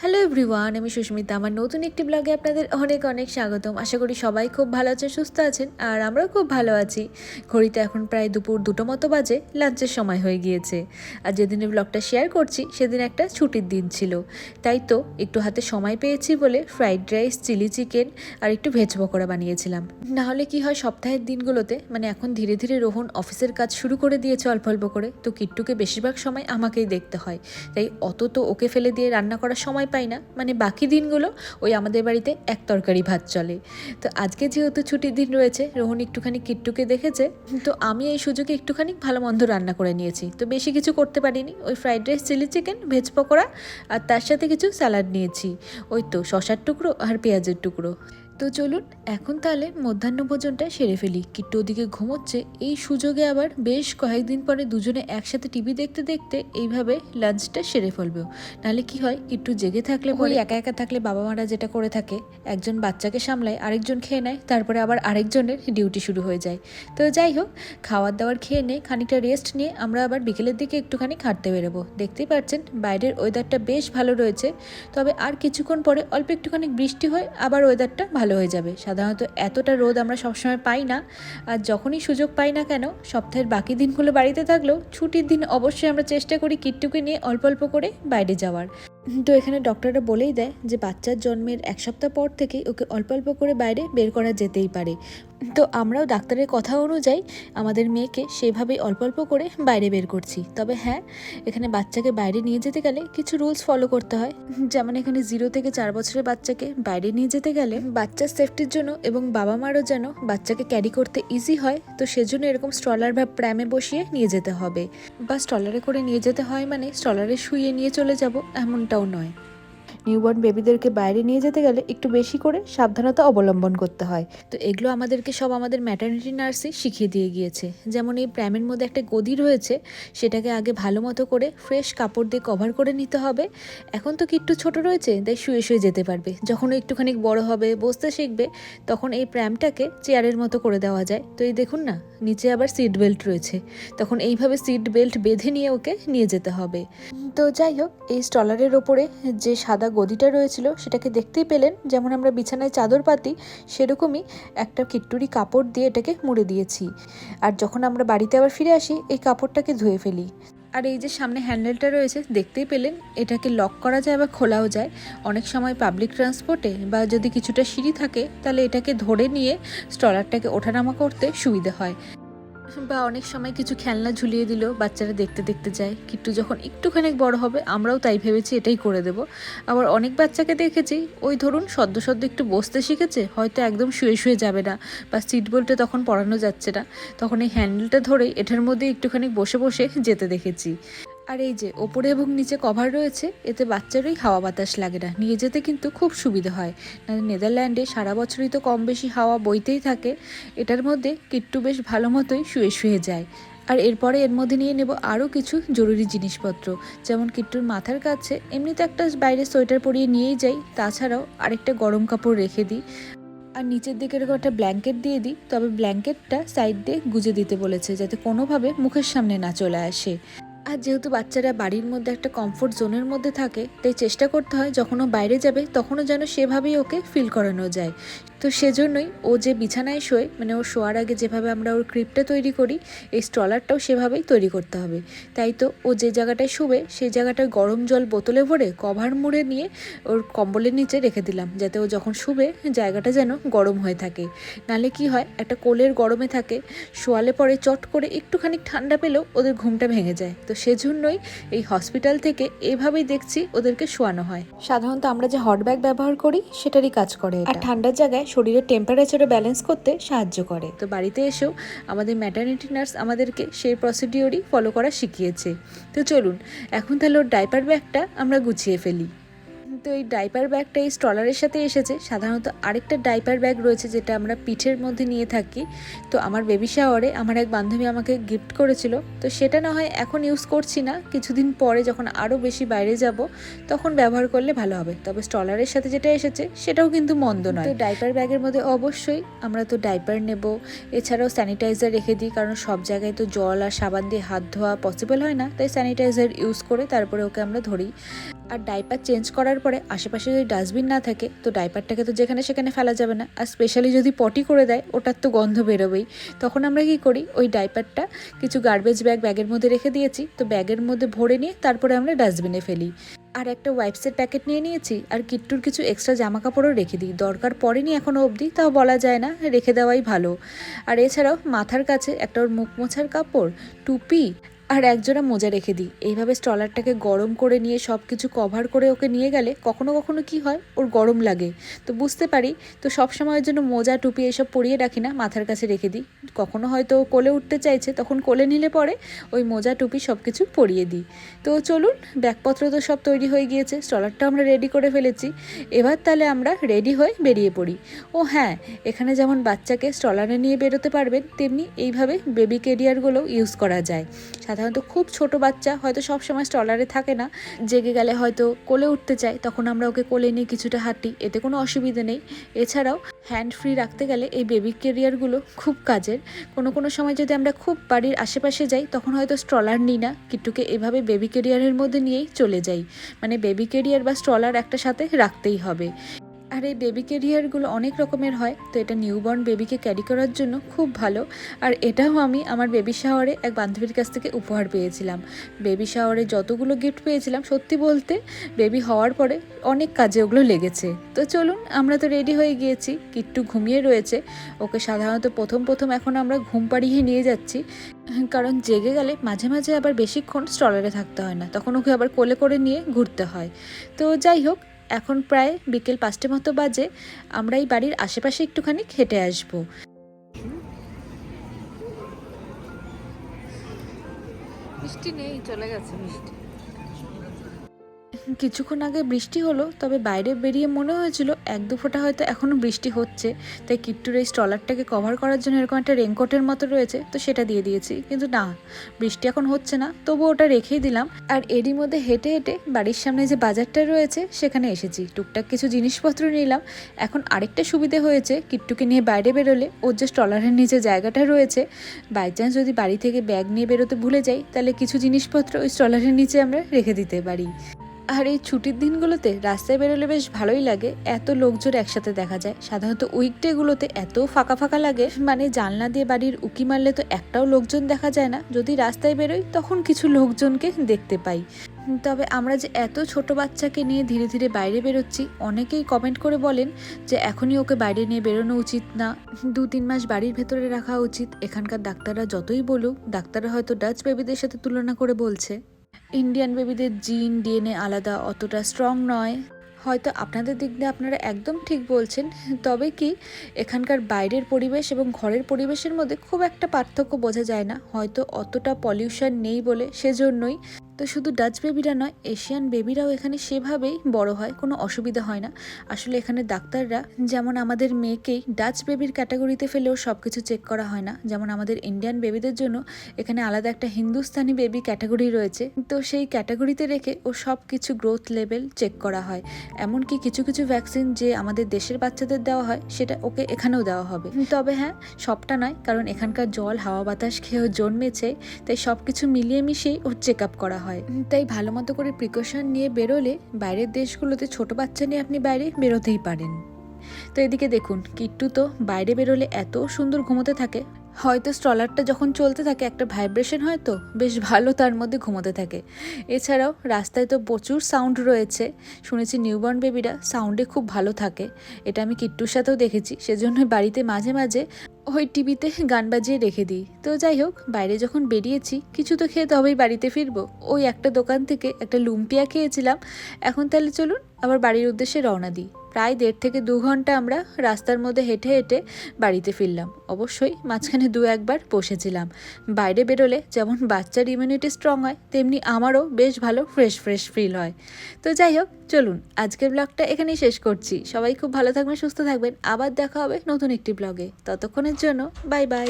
Hello everyone আমি সুস্মিতা। আমার নতুন একটি ব্লগে আপনাদের অনেক অনেক স্বাগতম। আশা করি সবাই খুব ভালো আছেন, সুস্থ আছেন, আর আমরাও খুব ভালো আছি। ঘড়িতে এখন প্রায় দুপুর দুটো মতো বাজে, লাঞ্চের সময় হয়ে গিয়েছে। আর যেদিনে ব্লগটা শেয়ার করছি, সেদিন একটা ছুটির দিন ছিল। তাই তো একটু হাতে সময় পেয়েছি বলে ফ্রাইড রাইস চিলি চিকেন আর একটু ভেজ পকোড়া বানিয়েছিলাম। না হলে কি হয়, সপ্তাহের দিনগুলোতে মানে এখন ধীরে ধীরে রোহন অফিসের কাজ শুরু করে দিয়েছে অল্প অল্প করে। তো কিট্টুকে বেশিরভাগ সময় আমাকেই দেখতে হয়। তাই অত তো ওকে ফেলে দিয়ে রান্না করার সময় পাই না। মানে বাকি দিনগুলো ওই আমাদের বাড়িতে এক তরকারি ভাত চলে। তো আজকে যেহেতু ছুটির দিন রয়েছে, রোহন একটুখানি কিট্টুকে দেখেছে। তো আমি এই সুযোগে একটুখানি ভালো মন্দ রান্না করে নিয়েছি। তো বেশি কিছু করতে পারিনি। ওই fried rice, chilli chicken, veg pakora আর তার সাথে কিছু স্যালাড নিয়েছি। ওই তো শশার টুকরো আর পেঁয়াজের টুকরো। তো চলুন এখন তাহলে মধ্যাহ্ন ভোজনটা সেরে ফেলি। কিট্টু ওদিকে ঘুমোচ্ছে এই সুযোগে আবার বেশ কয়েকদিন পরে দুজনে একসাথে টিভি দেখতে দেখতে এইভাবে লাঞ্চটা সেরে ফেলব। নাহলে কি হয় কিট্টু জেগে থাকলে পরে একা একা থাকলে বাবা মারা যেটা করে থাকে একজন বাচ্চাকে সামলায় আরেকজন খেয়ে নেয় তারপরে আবার আরেকজনের ডিউটি শুরু হয়ে যায়। তো যাই হোক খাওয়ার দাওয়ার খেয়ে নিয়ে খানিকটা রেস্ট নিয়ে আমরা আবার বিকেলের দিকে একটুখানি খাটতে বেরোবো। দেখতেই পাচ্ছেন বাইরের ওয়েদারটা বেশ ভালো রয়েছে তবে আর কিছুক্ষণ পরে অল্প একটুখানি বৃষ্টি হয় আবার ওয়েদারটা ভালো হয়ে যাবে। সাধারণত এতটা রোদ আমরা সবসময় পাই না। আর যখনই সুযোগ পাই না কেন, সপ্তাহের বাকি দিনগুলো বাড়িতে থাকলেও ছুটির দিন অবশ্যই আমরা চেষ্টা করি কিট্টুকে নিয়ে অল্প অল্প করে বাইরে যাওয়ার। তো এখানে ডক্টররা বলেই দেয় যে বাচ্চার জন্মের এক সপ্তাহ পর থেকে ওকে অল্প অল্প করে বাইরে বের করা যেতেই পারে। তো আমরাও ডাক্তারের কথা অনুযায়ী আমাদের মেয়েকে সেভাবেই অল্প অল্প করে বাইরে বের করছি। তবে হ্যাঁ এখানে বাচ্চাকে বাইরে নিয়ে যেতে গেলে কিছু রুলস ফলো করতে হয়। যেমন এখানে জিরো থেকে চার বছরের বাচ্চাকে বাইরে নিয়ে যেতে গেলে বাচ্চার সেফটির জন্য এবং বাবা মারও যেন বাচ্চাকে ক্যারি করতে ইজি হয়, তো সেজন্য এরকম স্ট্রলার বা প্র্যামে বসিয়ে নিয়ে যেতে হবে। বা স্ট্রলারে করে নিয়ে যেতে হয় মানে স্ট্রলারে শুয়ে নিয়ে চলে যাব, এমনটাও নয়। নিউবর্ন বেবিদেরকে বাইরে নিয়ে যেতে গেলে একটু বেশি করে সাবধানতা অবলম্বন করতে হয়। তো এগুলো আমাদেরকে সব আমাদের ম্যাটার্নিটি নার্সই শিখিয়ে দিয়ে গিয়েছে। যেমন এই প্র্যামের মধ্যে একটা গদি রয়েছে, সেটাকে আগে ভালো মতো করে ফ্রেশ কাপড় দিয়ে কভার করে নিতে হবে। এখন তো কিট্টু ছোট রয়েছে, তাই শুয়ে শুয়ে যেতে পারবে। যখন একটুখানি বড় হবে, বসতে শিখবে, তখন এই প্র্যামটাকে চেয়ারের মতো করে দেওয়া যায়। তো এই দেখুন না, নিচে আবার সিট বেল্ট রয়েছে। তখন এইভাবে সিট বেল্ট বেঁধে নিয়ে ওকে নিয়ে যেতে হবে। তো যাই হোক, এই স্টলারের ওপরে যে সাদা গদিটা রয়েছিল, সেটাকে দেখতেই পেলেন যেমন আমরা বিছানায় চাদর পাতি, সেরকমই একটা কিট্টুরি কাপড় দিয়ে এটাকে মুড়ে দিয়েছি। আর যখন আমরা বাড়িতে আবার ফিরে আসি, এই কাপড়টাকে ধুয়ে ফেলি। আর এই যে সামনে হ্যান্ডেলটা রয়েছে, দেখতেই পেলেন এটাকে লক করা যায় বা খোলাও যায়। অনেক সময় পাবলিক ট্রান্সপোর্টে বা যদি কিছুটা সিঁড়ি থাকে, তাহলে এটাকে ধরে নিয়ে স্টলারটাকে ওঠানামা করতে সুবিধে হয়। বা অনেক সময় কিছু খেলনা ঝুলিয়ে দিল বাচ্চারা দেখতে দেখতে যায়। কিট্টু যখন একটুখানি বড় হবে, আমরাও তাই ভেবেছি এটাই করে দেব। আবার অনেক বাচ্চাকে দেখেছি, ওই ধরুন সদ্য সদ্য একটু বসতে শিখেছে, হয়তো একদম শুয়ে শুয়ে যাবে না বা সিট বেল্টে তখন পড়ানো যাচ্ছে না। তখন এই হ্যান্ডেলটা ধরে এটার মধ্যে একটুখানি বসে বসে যেতে দেখেছি। আর এই যে ওপরে এবং নিচে কভার রয়েছে, এতে বাচ্চারই হাওয়া বাতাস লাগে না। নিয়ে যেতে কিন্তু খুব সুবিধা হয়। না নেদারল্যান্ডে সারা বছরই তো কম বেশি হাওয়া বইতেই থাকে। এটার মধ্যে কিট্টু বেশ ভালো মতোই শুয়ে শুয়ে যায়। আর এরপরে এর মধ্যে নিয়ে নেব আরও কিছু জরুরি জিনিসপত্র। যেমন কিট্টুর মাথার কাছে এমনিতে একটা বাইরে সোয়েটার পরিয়ে নিয়েই যাই। তাছাড়াও আরেকটা গরম কাপড় রেখে দিই। আর নিচের দিকে এরকম একটা ব্ল্যাঙ্কেট দিয়ে দিই। তবে ব্ল্যাঙ্কেটটা সাইড দিয়ে গুজে দিতে বলেছে, যাতে কোনোভাবে মুখের সামনে না চলে আসে। আর যেহেতু বাচ্চারা বাড়ির মধ্যে একটা কমফোর্ট জোনের মধ্যে থাকে, তাই চেষ্টা করতে হয় যখনও বাইরে যাবে, তখনও যেন সেভাবেই ওকে ফিল করানো যায়। তো সেজন্যই ও যে বিছানায় শোয় মানে ও শোয়ার আগে যেভাবে আমরা ওর ক্রিপটা তৈরি করি, এই স্ট্রলারটাও সেভাবেই তৈরি করতে হবে। তাই তো ও যে জায়গাটায় শুবে, সেই জায়গাটায় গরম জল বোতলে ভরে কভার মুড়ে নিয়ে ওর কম্বলের নিচে রেখে দিলাম, যাতে ও যখন শুবে, জায়গাটা যেন গরম হয়ে থাকে। নালে কি হয়, একটা কোলের গরমে থাকে, শোয়ালে পরে চট করে একটুখানি ঠান্ডা পেলেও ওদের ঘুমটা ভেঙে যায়। তো সেজন্যই এই হসপিটাল থেকে এভাবেই দেখছি ওদেরকে শোয়ানো হয়। সাধারণত আমরা যে হট ব্যাগ ব্যবহার করি, সেটারই কাজ করে আর ঠান্ডার জায়গায় শরীরের টেম্পারেচারও ব্যালেন্স করতে সাহায্য করে। তো বাড়িতে এসেও আমাদের ম্যাটার্নিটি নার্স আমাদেরকে সেই প্রসিডিওরই ফলো করা শিখিয়েছে। তো চলুন, এখন তাহলে ওর ডাইপার ব্যাগটা আমরা গুছিয়ে ফেলি। তো এই ডাইপার ব্যাগটা এই স্ট্রলারের সাথে এসেছে। সাধারণত আরেকটা ডাইপার ব্যাগ রয়েছে যেটা আমরা পিঠের মধ্যে নিয়ে থাকি। তো আমার বেবি শাওয়ারে আমার এক বান্ধবী আমাকে গিফট করেছিল। তো সেটা না হয় এখন ইউজ করছি না। কিছুদিন পরে যখন আরও বেশি বাইরে যাব তখন ব্যবহার করলে ভালো হবে। তবে স্ট্রলারের সাথে যেটা এসেছে সেটাও কিন্তু মন্দ নয়। তো ডাইপার ব্যাগের মধ্যে অবশ্যই আমরা তো ডাইপার নেব। এছাড়াও স্যানিটাইজার রেখে দিই কারণ সব জায়গায় তো জল আর সাবান দিয়ে হাত ধোয়া পসিবল হয় না। তাই স্যানিটাইজার ইউজ করে তারপরে ওকে আমরা ধরি। আর ডাইপার চেঞ্জ করার পরে পরে আশেপাশে যদি ডাস্টবিন না থাকে, তো ডাইপারটাকে তো যেখানে সেখানে ফেলা যাবে না। আর স্পেশালি যদি পটি করে দেয়, ওটার তো গন্ধ বেরোবেই। তখন আমরা কি করি, ওই ডাইপারটা কিছু গার্বেজ ব্যাগ ব্যাগের মধ্যে রেখে দিয়েছি, তো ব্যাগের মধ্যে ভরে নিয়ে তারপরে আমরা ডাস্টবিনে ফেলি। আর একটা ওয়াইপসের প্যাকেট নিয়ে নিয়েছি, আর কিট্টুর কিছু এক্সট্রা জামা কাপড়ও রেখে দিই। দরকার পড়েনি এখনও অবধি, তাও বলা যায় না, রেখে দেওয়াই ভালো। আর এছাড়াও মাথার কাছে একটা ওর মুখ মোছার কাপড়, টুপি আর একজোড়া মোজা রেখে দিই। এইভাবে স্টলারটাকে গরম করে নিয়ে সব কিছু কভার করে ওকে নিয়ে গেলে কখনো কখনো কি হয়? ওর গরম লাগে। তো বুঝতে পারি, তো সব সময়ের জন্য মোজা, টুপি এসব পরিয়ে রাখি না, মাথার কাছে রেখে দিই। কখনো হয়তো কোলে উঠতে চাইছে, তখন কোলে নিলে পরে ওই মোজা, টুপি সব কিছু পরিয়ে দিই। তো চলুন, ব্যাগপত্র তো সব তৈরি হয়ে গিয়েছে স্টলারটা আমরা রেডি করে ফেলেছি। এবার তাহলে আমরা রেডি হয়ে বেরিয়ে পড়ি। ও হ্যাঁ এখানে যেমন বাচ্চাকে স্টলারে নিয়ে বেরোতে পারবেন, তেমনি এইভাবে বেবি কেরিয়ারগুলোও ইউজ করা যায়। সাধারণত খুব ছোট বাচ্চা, হয়তো সব সময় স্টলারে থাকে না। জেগে গেলে হয়তো কোলে উঠতে চায়, তখন আমরা ওকে কোলে নিয়ে কিছুটা হাঁটি, এতে কোনো অসুবিধে নেই। এছাড়াও হ্যান্ড ফ্রি রাখতে গেলে এই বেবি কেরিয়ারগুলো খুব কাজের। কোনো কোনো সময় যদি আমরা খুব বাড়ির আশেপাশে যাই, তখন হয়তো স্ট্রলার নিই না কিট্টুকে এভাবে বেবি কেরিয়ারের মধ্যে নিয়েই চলে যাই। মানে বেবি কেরিয়ার বা স্ট্রলার একটা সাথে রাখতেই হবে। আর এই বেবি ক্যারিয়ারগুলো অনেক রকমের হয়, তো এটা নিউবর্ন বেবিকে ক্যারি করার জন্য খুব ভালো। আর এটাও আমি আমার বেবি শাওয়ারে এক বান্ধবীর কাছ থেকে উপহার পেয়েছিলাম। বেবি শাওয়ারে যতগুলো গিফট পেয়েছিলাম, সত্যি বলতে বেবি হওয়ার পরে অনেক কাজে ওগুলো লেগেছে। তো চলুন, আমরা তো রেডি হয়ে গিয়েছি, কিট্টু ঘুমিয়ে রয়েছে। ওকে সাধারণত প্রথম প্রথম এখন আমরা ঘুম পাড়িয়ে নিয়ে যাচ্ছি। কারণ জেগে গেলে মাঝে মাঝে আবার বেশিক্ষণ স্টলারে থাকতে হয় না, তখন ওকে আবার কোলে করে নিয়ে ঘুরতে হয়। তো যাই হোক এখন প্রায় বিকেল পাঁচটা মতো বাজে, আমরা এই বাড়ির আশেপাশে একটুখানি হেঁটে আসব। মিষ্টি নেই, চলে গেছে মিষ্টি। কিছুক্ষণ আগে বৃষ্টি হলো, তবে বাইরে বেরিয়ে মনে হয়েছিল এক দু ফোঁটা হয়তো এখনও বৃষ্টি হচ্ছে। তাই কিট্টুর এই স্টলারটাকে কভার করার জন্য এরকম একটা রেনকোটের মতো রয়েছে, তো সেটা দিয়ে দিয়েছি। কিন্তু না, বৃষ্টি এখন হচ্ছে না, তবু ওটা রেখেই দিলাম। আর এরই মধ্যে হেঁটে হেঁটে বাড়ির সামনে যে বাজারটা রয়েছে, সেখানে এসেছি। টুকটাক কিছু জিনিসপত্র নিলাম। এখন আরেকটা সুবিধে হয়েছে, কিট্টুকে নিয়ে বাইরে বেরোলে ওর যে স্টলারের নিচে জায়গাটা রয়েছে বাই চান্স যদি বাড়ি থেকে ব্যাগ নিয়ে বেরোতে ভুলে যাই, তাহলে কিছু জিনিসপত্র ওই স্টলারের নিচে আমরা রেখে দিতে পারি। আর এই ছুটির দিনগুলোতে রাস্তায় বেরোলে বেশ ভালোই লাগে। এত লোকজন একসাথে দেখা যায়। সাধারণত উইকডেগুলোতে এত ফাঁকা ফাঁকা লাগে মানে জানলা দিয়ে বাড়ির উকি মারলে তো একটাও লোকজন দেখা যায় না। যদি রাস্তায় বেরোই, তখন কিছু লোকজনকে দেখতে পাই। তবে আমরা যে এত ছোট বাচ্চাকে নিয়ে ধীরে ধীরে বাইরে বেরোচ্ছি, অনেকেই কমেন্ট করে বলেন যে, এখনই ওকে বাইরে নিয়ে বেরোনো উচিত না। দু তিন মাস বাড়ির ভেতরে রাখা উচিত। এখানকার ডাক্তাররা যতই বলুক, ডাক্তাররা হয়তো ডাচ বেবিদের সাথে তুলনা করে বলছে। ইন্ডিয়ান বেবিদের জিন ডিএনএ আলাদা, অতটা স্ট্রং নয়। হয়তো আপনাদের দিক দিয়ে আপনারা একদম ঠিক বলছেন, তবে কি এখানকার বাইরের পরিবেশ এবং ঘরের পরিবেশের মধ্যে খুব একটা পার্থক্য বোঝা যায় না। হয়তো অতটা পলিউশন নেই বলে সেজন্যই তো শুধু ডাচ বেবিরা নয় এশিয়ান বেবিরাও এখানে সেভাবেই বড় হয়, কোনো অসুবিধা হয় না। আসলে এখানে ডাক্তাররা যেমন আমাদের মেয়েকেই ডাচ বেবির ক্যাটাগরিতে ফেলেও সব কিছু চেক করা হয় না। যেমন আমাদের ইন্ডিয়ান বেবিদের জন্য এখানে আলাদা একটা হিন্দুস্তানি বেবি ক্যাটাগরি রয়েছে। তো সেই ক্যাটাগরিতে রেখে ও সব কিছু গ্রোথ লেভেল চেক করা হয়। এমনকি কিছু কিছু ভ্যাকসিন যে আমাদের দেশের বাচ্চাদের দেওয়া হয়, সেটা ওকে এখানেও দেওয়া হবে। তবে হ্যাঁ সবটা নয়, কারণ এখানকার জল, হাওয়া বাতাস খেয়েও জন্মেছে, তাই সব কিছু মিলিয়ে মিশিয়েই ওর চেক আপ করা হয়। তাই ভালো মতো করে প্রিকশন নিয়ে বেরোলে বাইরের দেশগুলোতে ছোট বাচ্চা নিয়ে আপনি বাইরে বেরোতেই পারেন। তো এদিকে দেখুন, কিট্টু তো বাইরে বেরোলে এত সুন্দর ঘুমোতে থাকে হয়তো স্ট্রলারটা যখন চলতে থাকে, একটা ভাইব্রেশন হয় তো, বেশ ভালো তার মধ্যে ঘুমোতে থাকে। এছাড়াও রাস্তায় তো প্রচুর সাউন্ড রয়েছে। শুনেছি নিউবর্ন বেবিরা সাউন্ডে খুব ভালো থাকে। এটা আমি কিট্টুর সাথেও দেখেছি, সেজন্য বাড়িতে মাঝে মাঝে ওই টিভিতে গান বাজিয়ে রেখে দিই। তো যাই হোক, বাইরে যখন বেরিয়েছি, কিছু তো খেয়ে তবেই বাড়িতে ফিরবো। ওই একটা দোকান থেকে একটা লুম্পিয়া খেয়েছিলাম। এখন তাহলে চলুন আবার বাড়ির উদ্দেশ্যে রওনা দিই। প্রায় দেড় থেকে দু ঘণ্টা আমরা রাস্তার মধ্যে হেঁটে হেঁটে বাড়িতে ফিরলাম। অবশ্যই মাঝখানে দু একবার বসেছিলাম। বাইরে বেরোলে যেমন বাচ্চার ইমিউনিটি স্ট্রং হয়, তেমনি আমারও বেশ ভালো ফ্রেশ ফ্রেশ ফিল হয়। তো যাই হোক, চলুন আজকের ব্লগটা এখানেই শেষ করছি। সবাই খুব ভালো থাকবেন, সুস্থ থাকবেন। আবার দেখা হবে নতুন একটি ব্লগে ততক্ষণের জন্য বাই বাই